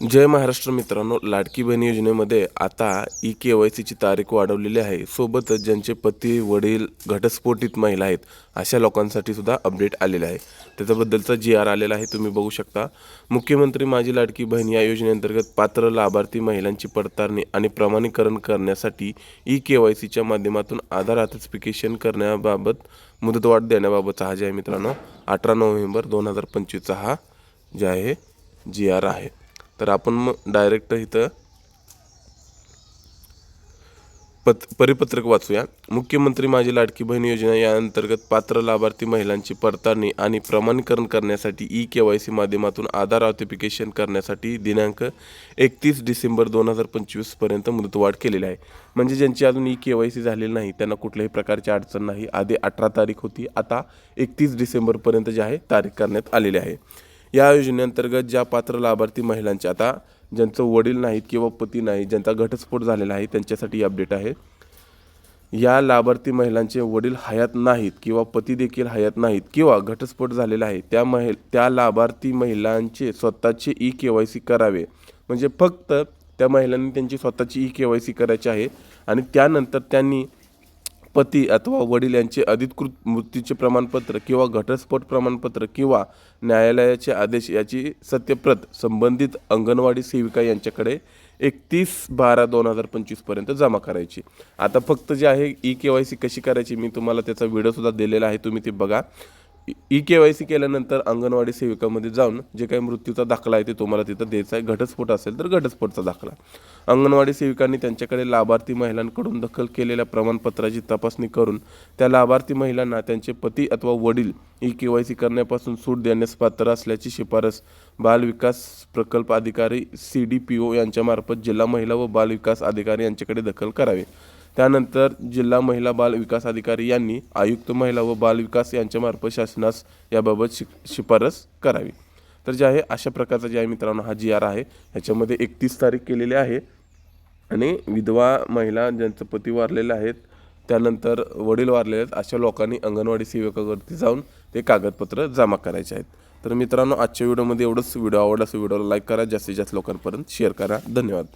जय महाराष्ट्र मित्रांनो लाडकी बहीण योजनेमध्ये आता ई के वाय सीची तारीख वाढवलेली आहे. सोबतच ज्यांचे पती वडील घटस्फोटित महिला आहेत अशा लोकांसाठी सुद्धा अपडेट आलेले आहे. त्याच्याबद्दलचा जी आर आलेला आहे तुम्ही बघू शकता. मुख्यमंत्री माझी लाडकी बहीण या योजनेअंतर्गत पात्र लाभार्थी महिलांची पडताळणी आणि प्रमाणीकरण करण्यासाठी ई के वाय सीच्या माध्यमातून आधार ऑथेंटिफिकेशन करण्याबाबत मुदतवाढ देण्याबाबतचा हा जे आहे मित्रांनो अठरा नोव्हेंबर दोन हजार पंचवीसचा हा जे आहे जी आर आहे. तर आपण मग डायरेक्ट इथं पत परिपत्रक वाचूया. मुख्यमंत्री माझी लाडकी बहीण योजना या अंतर्गत पात्र लाभार्थी महिलांची पडताळणी आणि प्रमाणीकरण करण्यासाठी ई के वाय सी माध्यमातून आधार ऑथेंटिफिकेशन करण्यासाठी दिनांक एकतीस डिसेंबर दोन हजार पंचवीसपर्यंत मुदतवाढ केलेली आहे. म्हणजे ज्यांची अजून ई के वाय सी झालेली नाही त्यांना कुठल्याही प्रकारची अडचण नाही. आधी अठरा तारीख होती आता एकतीस डिसेंबरपर्यंत जे आहे तारीख करण्यात आलेली आहे. या योजनेअंतर्गत ज्या पात्र लाभार्थी महिलांचे आता ज्यांचं वडील नाहीत किंवा पती नाही ज्यांचा घटस्फोट झालेला आहे त्यांच्यासाठी अपडेट आहे. या लाभार्थी महिलांचे वडील हयात नाहीत किंवा पती देखील हयात नाहीत किंवा घटस्फोट झालेला आहे त्या महि त्या लाभार्थी महिलांचे स्वतःचे ई के वाय सी करावे. म्हणजे फक्त त्या महिलांनी त्यांची स्वतःची ई के वाय सी करायची आहे आणि त्यानंतर त्यांनी पती अथवा वडील यांचे अधिकृत मृत्यूचे प्रमाणपत्र किंवा घटस्फोट प्रमाणपत्र किंवा न्यायालयाचे आदेश याची सत्यप्रत संबंधित अंगणवाडी सेविका यांच्याकडे एकतीस बारा दोन हजार पंचवीसपर्यंत जमा करायची. आता फक्त जे आहे ई के वाय सी कशी करायची मी तुम्हाला त्याचा व्हिडिओसुद्धा दिलेला आहे तुम्ही ते बघा. ई के वाय सी केल्यानंतर अंगणवाडी सेविकामध्ये जाऊन जे काही मृत्यूचा दाखला आहे ते तुम्हाला तिथं द्यायचा आहे. घटस्फोट असेल तर घटस्फोटचा दाखला. अंगणवाडी सेविकांनी त्यांच्याकडे लाभार्थी महिलांकडून दखल केलेल्या प्रमाणपत्राची तपासणी करून त्या लाभार्थी महिलांना त्यांचे पती अथवा वडील ई के वाय सी करण्यापासून सूट देण्यास पात्र असल्याची शिफारस बालविकास प्रकल्प अधिकारी सी डी पी ओ यांच्यामार्फत जिल्हा महिला व बालविकास अधिकारी यांच्याकडे दखल करावे. त्यानंतर जिल्हा महिला बाल विकास अधिकारी यांनी आयुक्त महिला व बाल विकास यांच्यामार्फत शासनास याबाबत शि शिफारस करावी. तर जे आहे अशा प्रकारचा जे आहे मित्रांनो हा जी आर आहे ह्याच्यामध्ये एकतीस तारीख केलेली आहे. आणि विधवा महिला ज्यांचं पती वारलेले आहेत त्यानंतर वडील वारलेले आहेत अशा लोकांनी अंगणवाडी सेवकावरती जाऊन ते कागदपत्र जमा करायचे आहेत. तर मित्रांनो आजच्या व्हिडिओमध्ये एवढंच. व्हिडिओ आवडला असं व्हिडिओला लाईक करा जास्तीत जास्त लोकांपर्यंत शेअर करा. धन्यवाद.